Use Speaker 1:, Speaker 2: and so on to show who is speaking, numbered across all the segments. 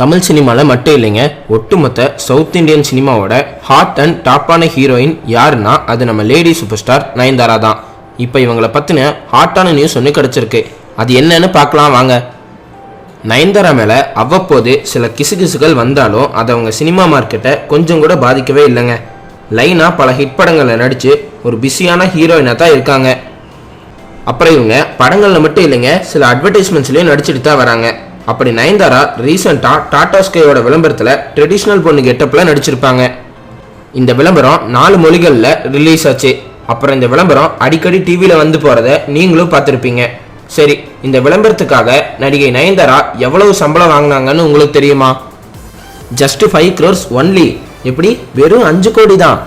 Speaker 1: தமிழ் சினிமாவில் மட்டும் இல்லைங்க. ஒட்டுமொத்த சவுத் இந்தியன் சினிமாவோட ஹாட் அண்ட் டாப்பான ஹீரோயின் யாருன்னா அது நம்ம லேடி சூப்பர் ஸ்டார் நயன்தாரா தான். இப்போ இவங்களை பற்றின ஹாட்டான நியூஸ் ஒன்று கிடச்சிருக்கு. அது என்னன்னு பார்க்கலாம் வாங்க. நயன்தாரா மேலே அவ்வப்போது சில கிசுகிசுகள் வந்தாலும் அது அவங்க சினிமா மார்க்கெட்டை கொஞ்சம் கூட பாதிக்கவே இல்லைங்க. லைனாக பல ஹிட் படங்களில் நடித்து ஒரு பிஸியான ஹீரோயினாக தான் இருக்காங்க. அப்புறம் இவங்க படங்களில் மட்டும் இல்லைங்க சில அட்வர்டைஸ்மெண்ட்ஸ்லேயும் நடிச்சுட்டு தான் வராங்க. அப்படி நயன்தாரா ரீசெண்டாக டாடா ஸ்கையோட விளம்பரத்தில் ட்ரெடிஷ்னல் பொண்ணு கெட்டப்பில் நடிச்சிருப்பாங்க. இந்த விளம்பரம் நாலு மொழிகளில் ரிலீஸ் ஆச்சு. அப்புறம் இந்த விளம்பரம் அடிக்கடி டிவியில் வந்து போகிறத நீங்களும் பார்த்துருப்பீங்க. சரி இந்த விளம்பரத்துக்காக நடிகை நயன்தாரா எவ்வளவு சம்பளம் வாங்கினாங்கன்னு உங்களுக்கு தெரியுமா? ஜஸ்ட் ஃபைவ் க்ரோர்ஸ் ஒன்லி எப்படி? வெறும் அஞ்சு கோடி தான்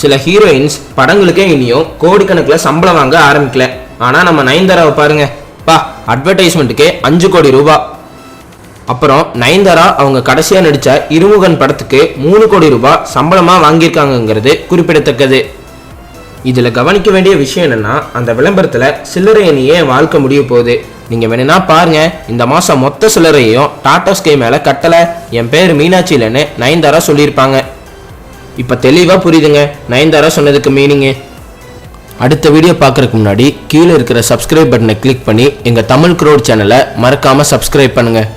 Speaker 1: சில ஹீரோயின்ஸ் படங்களுக்கே இனியும் கோடிக்கணக்கில் சம்பளம் வாங்க ஆரம்பிக்கல. ஆனால் நம்ம நயன்தாராவை பாருங்க. பா அட்வர்டைஸ்மெண்ட்டுக்கே அஞ்சு கோடி ரூபா. அப்புறம் நயன்தாரா அவங்க கடைசியாக நடித்த இருமுகன் படத்துக்கு மூணு கோடி ரூபாய் சம்பளமாக வாங்கியிருக்காங்கங்கிறது குறிப்பிடத்தக்கது. இதில் கவனிக்க வேண்டிய விஷயம் என்னன்னா அந்த விளம்பரத்தில் சில்லறை எண்ணியே வாழ்க்கை முடிய போகுது. நீங்கள் வேணும்னா பாருங்க இந்த மாதம் மொத்த சில்லறையையும் டாடா ஸ்கை மேலே கட்டலை. என் பேர் மீனாட்சி இல்லைன்னு நயன்தாரா சொல்லியிருப்பாங்க. இப்போ தெளிவாக புரியுதுங்க நயன்தாரா சொன்னதுக்கு மீனிங்கு அடுத்த வீடியோ பார்க்குறதுக்கு முன்னாடி கீழே இருக்கிற சப்ஸ்கிரைப் பட்டனை கிளிக் பண்ணி எங்கள் தமிழ் க்ரோட் சேனலை மறக்காமல் சப்ஸ்கிரைப் பண்ணுங்கள்